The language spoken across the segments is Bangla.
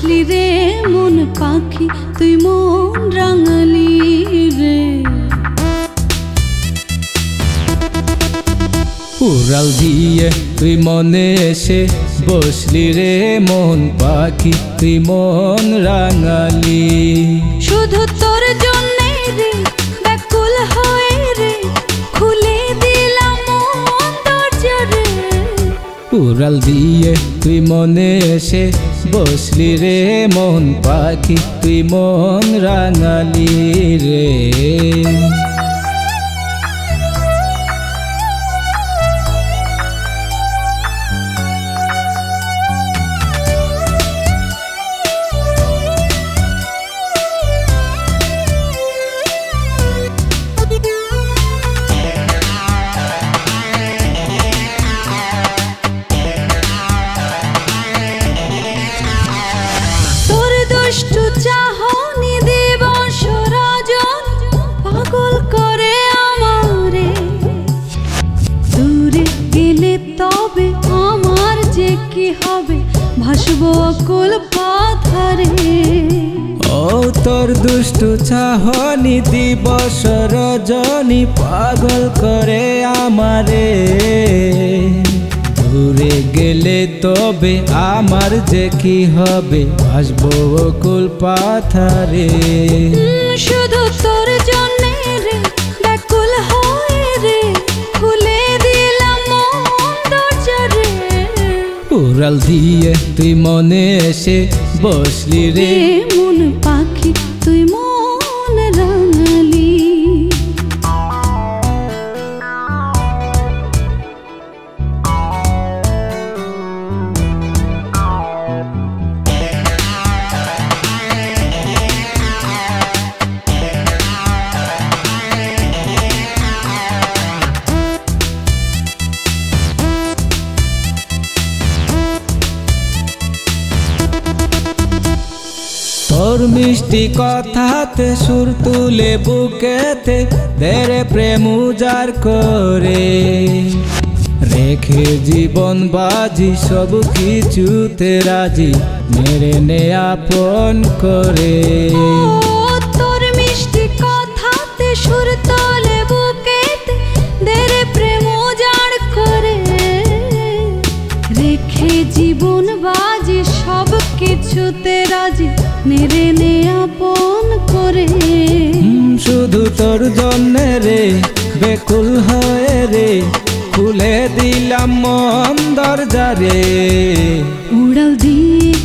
বসলি রে মন পাখি তুই মন রাঙালি রে। উড়াল দিয়ে তুই মনে এসে বসলি রে মন পাখি তুই মন রাঙালি। শুধু তোর জন্যে উড়াল দিয়ে তুই মনে এসে বসলি রে মন পাখি তুই মন রাঙালি রে। ভাসব অকুল পাথারে। ও তোর দুষ্টু চাহনি দিবস রজনী পাগল করে আমারে। দূরে গেলে তবে আমার যে কি হবে? আসব কুল পাথারে। শুধু তোর দিয়ে তুই মনে এসে বসলি রে মন পাখি মিষ্টি কথাতে সুর তুলে বুকেতে দেরে প্রেম উজাড় করে। রেখে জীবন বাজি, সব কিছুতে রাজি, মেরে নে আপন করে। মিষ্টি প্রেম করে। রেখে জীবন বাজি, সব কিছুতে রাজি নেরে নে আপন করে। শুধু তোর জন্যে রে বেকুল হয়ে রে খুলে দিলাম মন দরজা রে উড়াল দিয়ে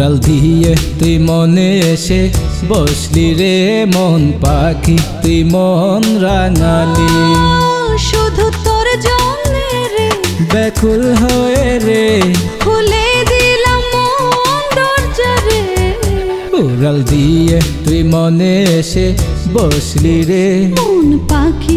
উড়াল দিয়ে তুই মনে এসে বসলি রে মন পাখি তুই মন রাঙালি। শুধু তোর জন্য রে বেকুল হয়ে রে। খুলে দিলাম মন দরজা রে। উড়াল দিয়ে তুই মনে এসে বসলি রে। মন পাখি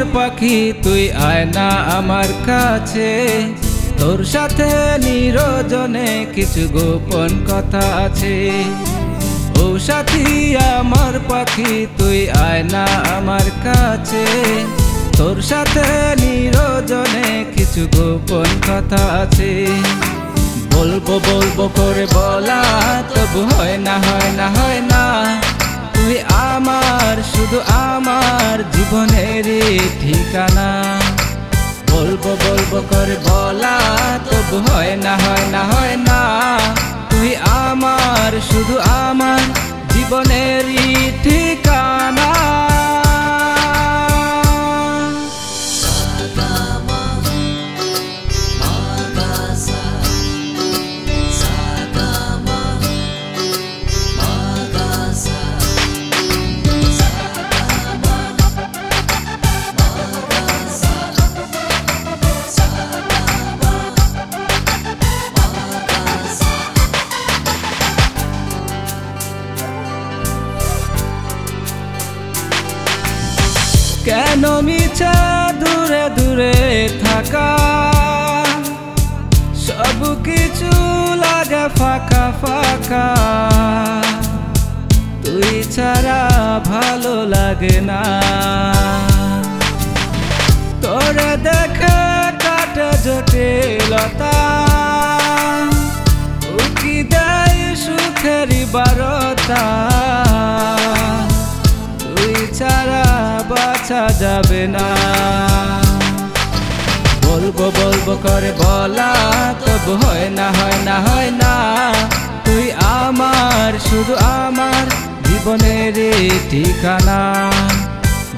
আমার পাখি, তুই আয় না আমার কাছে। তোর সাথে নিরজনে কিছু গোপন কথা আছে। ও সাথী, আমার পাখি, তুই আয় না আমার কাছে। তোর সাথে নিরজনে কিছু গোপন কথা আছে। বলব বলব করে বলা, তবু হয় না হয় না হয় না। তুই আমার, শুধু আমার জীবনের ঠিকানা। বলব বলব করে বলা, তবু হয় না হয় না হয় না। তুই আমার, শুধু আমার জীবনের ঠিকানা। লাগে না। তোরে দেখে কাটে জটিলতা। উকি দেয় সুখেরই বারতা। তুই ছাড়া বাঁচা যাবে না। বলব বলব করে বলা তবু হয় না হয় না হয় না। তুই আমার, শুধু আমার। জীবনের ঠিকানা।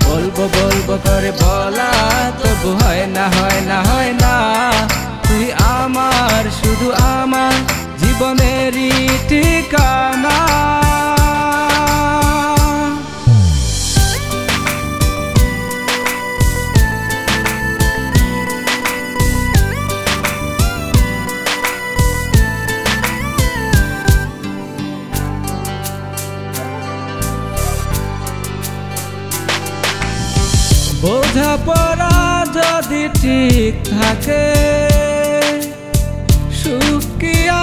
বলব বলব করে বলা তবু হয় না হয় না হয় না। তুই আমার, শুধু আমার জীবনেরই ঠিকানা। বোঝাপড়া যদি ঠিক থাকে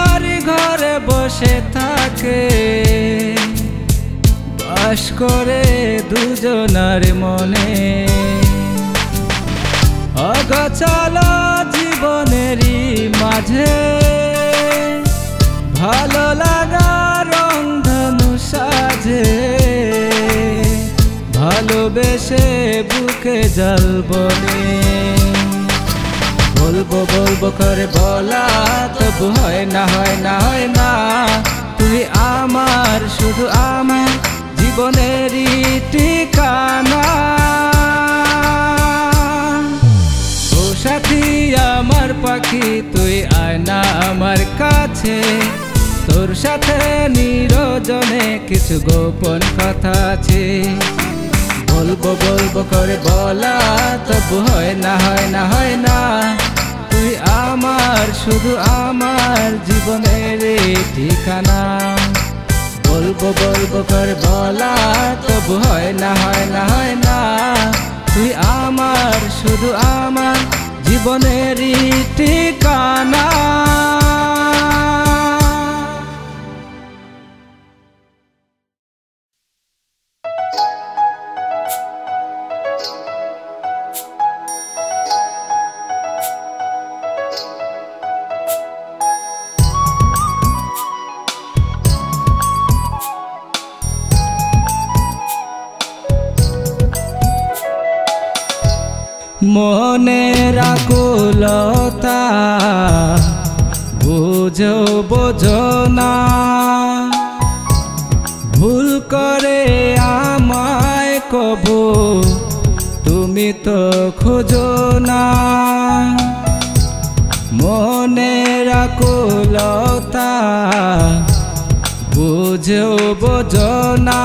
আর ঘরে বসে থাকে। বাস করে দুজনার মনে। অগচালা জীবনেরই মাঝে, ভালো লাগা রং সাজে। ভালোবেসে বুকে জল বনে। বলব বলব করে বলা তবু হয় না হয় না হয় না। তুই আমার, শুধু আমার জীবনেরই ঠিকানা। ও সাথী, আমার পাখি, তুই আয় না আমার কাছে। তোর সাথে নিরজনে কিছু গোপন কথা আছে। বলব বলব করে বলা তবু হয় না হয় না হয় না। তুই আমার, শুধু আমার জীবনের ঠিকানা। বলব বলব করে বলা তবু হয় না হয় না হয় না। তুই আমার, শুধু আমার জীবনেরই ঠিকানা। তুমি তো খোঁজো না। মনের আকুলতা বুঝো বোঝো না।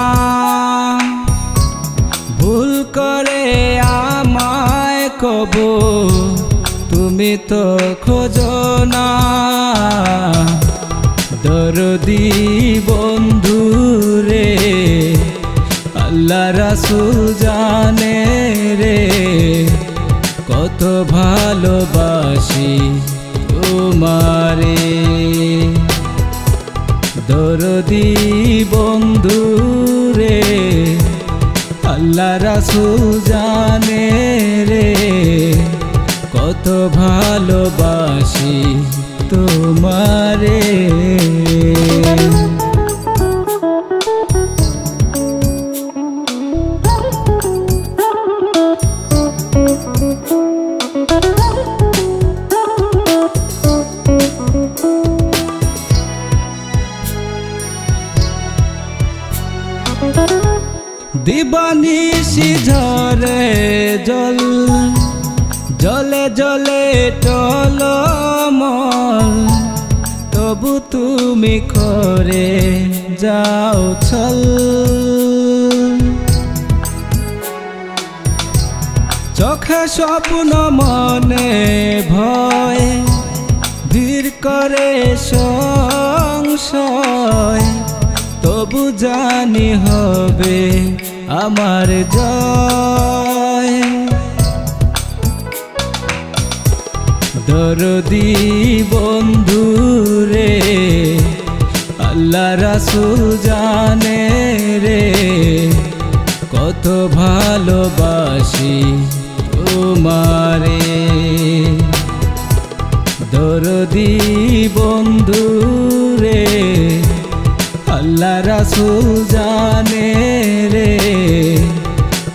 ভুল করে আমায় কবু, তুমি তো খোঁজো না। দরদি বন্ধু রে আল্লাহ রাসুল জানে রে, কত ভালোবাসি তোমারে। দরদি বন্ধু রে, আল্লাহ রাসুল জানে রে, কত ভালোবাসি যাও ছল। চোখে স্বপ্ন, মনে ভয় ধীর করে সংশয়। তবু জানি হবে আমার জয়। দরদি বন্ধু রে আল্লাহ রাসুল জানে রে, কত ভালোবাসি তোমারে। দরদি বন্ধু রে, আল্লাহ রাসুল জানে রে,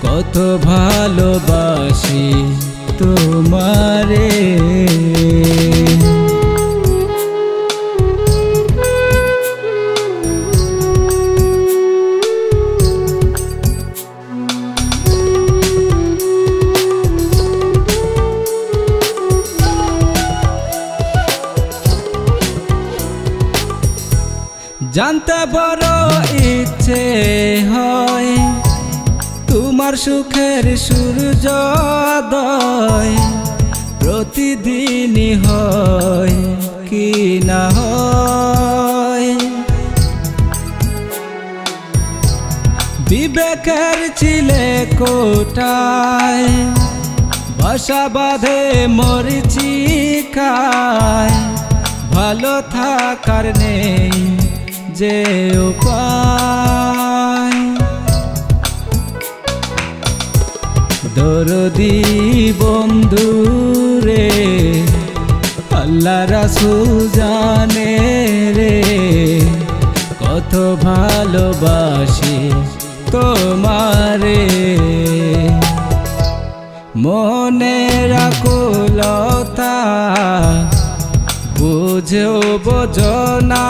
কত ভালোবাসি তোমারে। ইচ্ছে হয়, তোমার সুখের সূর্যোদয় প্রতিদিনই হয় কি না হয়? বিবেকের ছিলে কোটায়, বাসা বাঁধে মরিচি খায় ভালো থাকার নেই যে দরদি বন্ধু রে আল্লাহ রাসুল জানে রে, কত ভালোবাসি তোমারে। মনের আকুলতা বুঝেও বোঝনা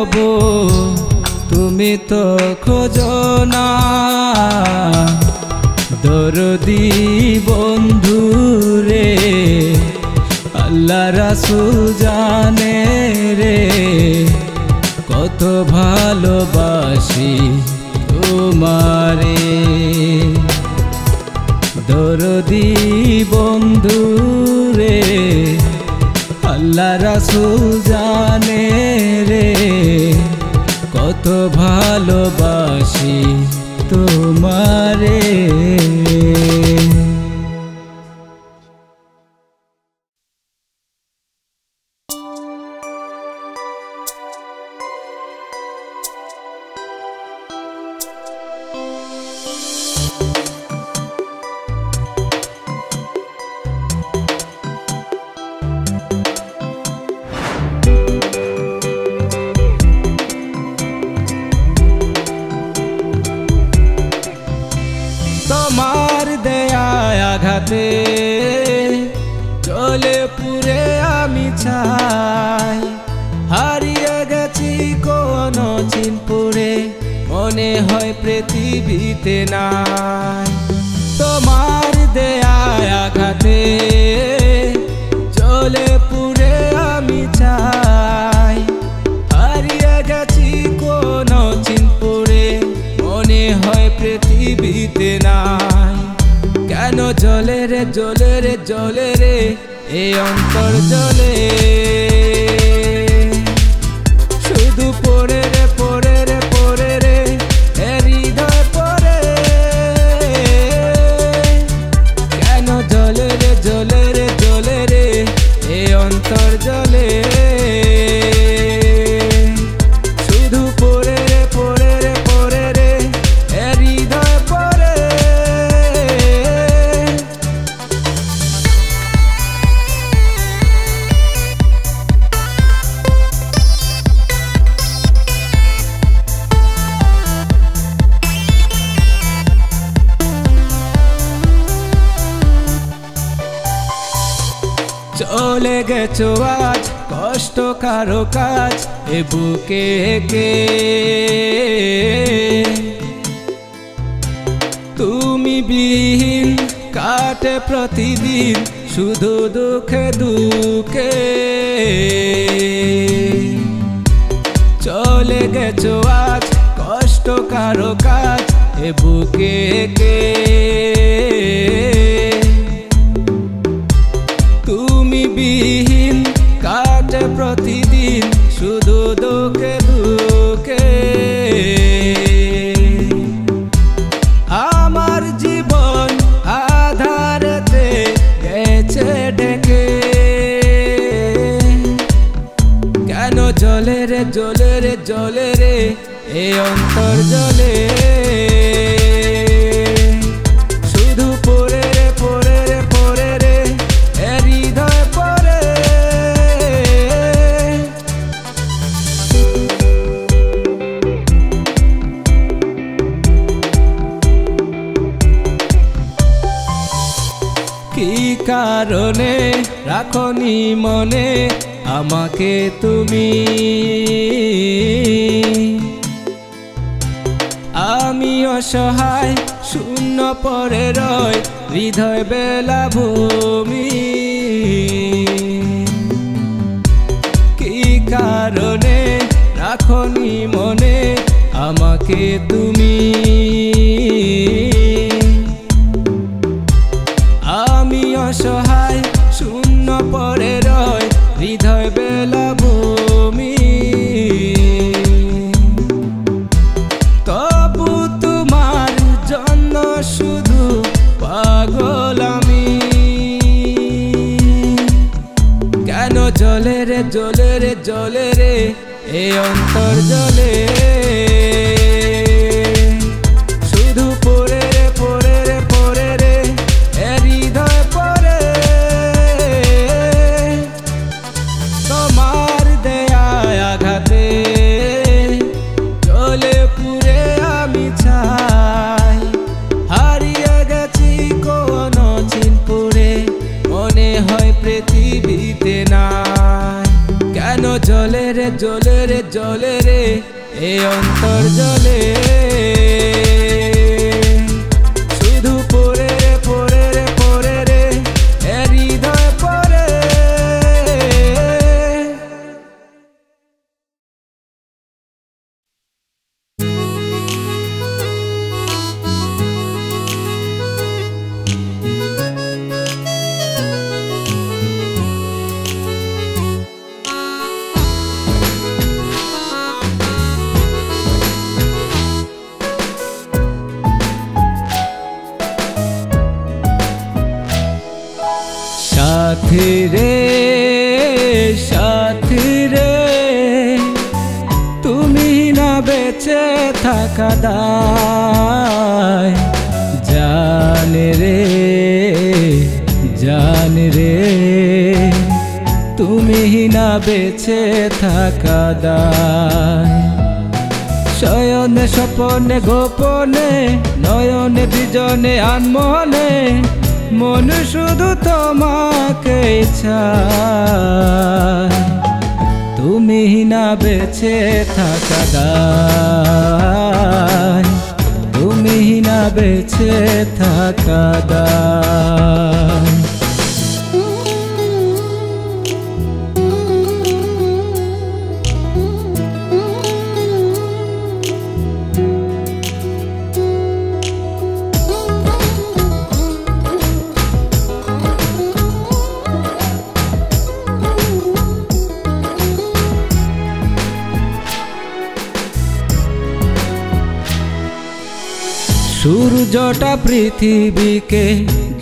কব তুমি তো খোঁজো না। দরদি বন্ধু রে, আল্লাহ রাসুল জানে রে, কত ভালোবাসি তোমারে। দরদি বন্ধু রে আল্লাহ রাসুল জানে রে কত ভালোবাসি তোমারে। কোন চিনপুরে মনে হয় পৃথিবীতে নাই। তোমার দেয়ায় আঘাতে চলে পুরে আমি চাই। হারিয়ে গেছি কোন চিনপুরে মনে হয় পৃথিবীতে নাই। কেন জলে রে জলে রে জলে রে, এ অন্তর জলে অন্তর জলে গেছো আজ, কষ্ট কারও কাজ, এ বুকে কে তুমি বিহীন, কাটে প্রতিদিন, শুধু দুঃখে দুঃখে। চলে গেছো আজ, কষ্ট কারও কাজ, এ বুকে কে বিহীন কাটে প্রতিদিন শুধু দুঃখে দুঃখে। আমার জীবন আধারতে গেছে ডেকে। কেন জলে রে জলে রে জলে রে, এ অন্তর জলে মনে আমাকে তুমি। আমি অসহায়, শূন্য পরে রয় হৃদয় বেলা ভূমি। কি কারণে রাখনি মনে আমাকে তুমি? এ অন্তর জলে দায় জান রে জান রে, তুমি না বেঁচে থাকা দায়। শয়নে স্বপনে, গোপনে, নয়নে বিজনে, আনমনে, মন শুধু তোমাকে চায়। তুমি না বেছে থাকা দায়। তুমি না বেছে থাকা দায়। সূর্যটা পৃথিবীকে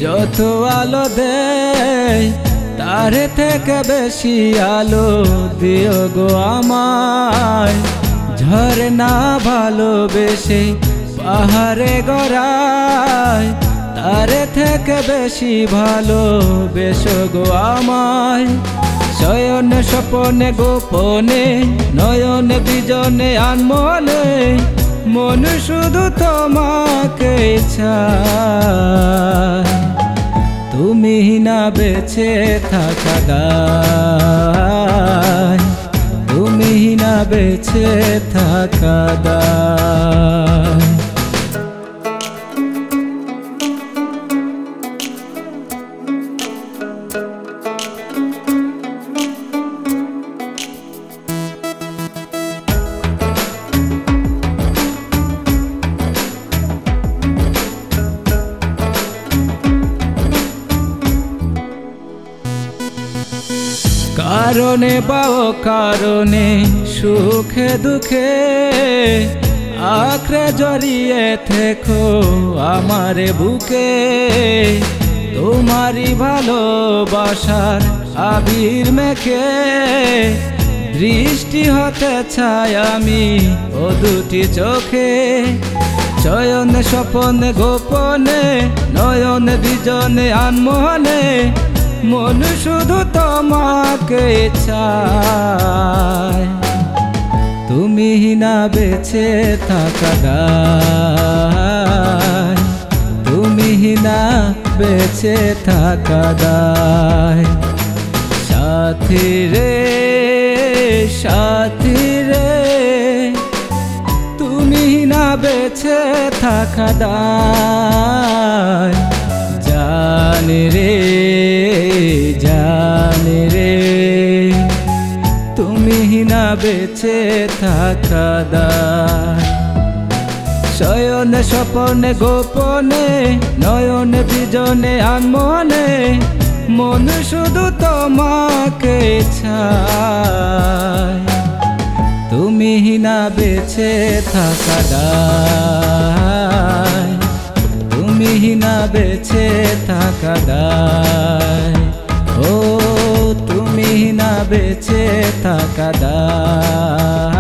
যত আলো দেয়, তার থেকে বেশি আলো দিও গো আমায়। ঝরনা ভালোবেসে পাহাড়ে গড়ায়, তার থেকে বেশি ভালো গো আমায়। শয়ন স্বপনে গোপনে, নয়ন বিজনে আনমনে মন শুধু তোমাকে চায়। তুমি না বেছে থাকা দায়। তুমি না বেছে থাকা দায়। কারণে সুখে দুঃখে আখড়ে জড়িয়ে থেকো আমারে বুকে। তোমারই ভালোবাসার আবির মেখে দৃষ্টি হতে চাই আমি ও দুটি চোখে। চয়নে স্বপনে গোপনে, নয়নে বিজনে আনমনে মন শুধু তোমাকে চায়। তুমি না বেছে থাকা দায়। তুমি না বেছে থাকা দায়। সাথী রে সাথী রে। তুমি না বেছে থাকা দায়। জানি রে জানি রে। তুমি না বেছে থাকা দায় শয়নে স্বপনে গোপনে, নয়নে বিজনে আনমনে, মন শুধু তোমাকে চায়। তুমি না বেছে থাকা দায় তুমি না বেছে থাকা দায়। ও তুমি না বেছে থাকা দায়।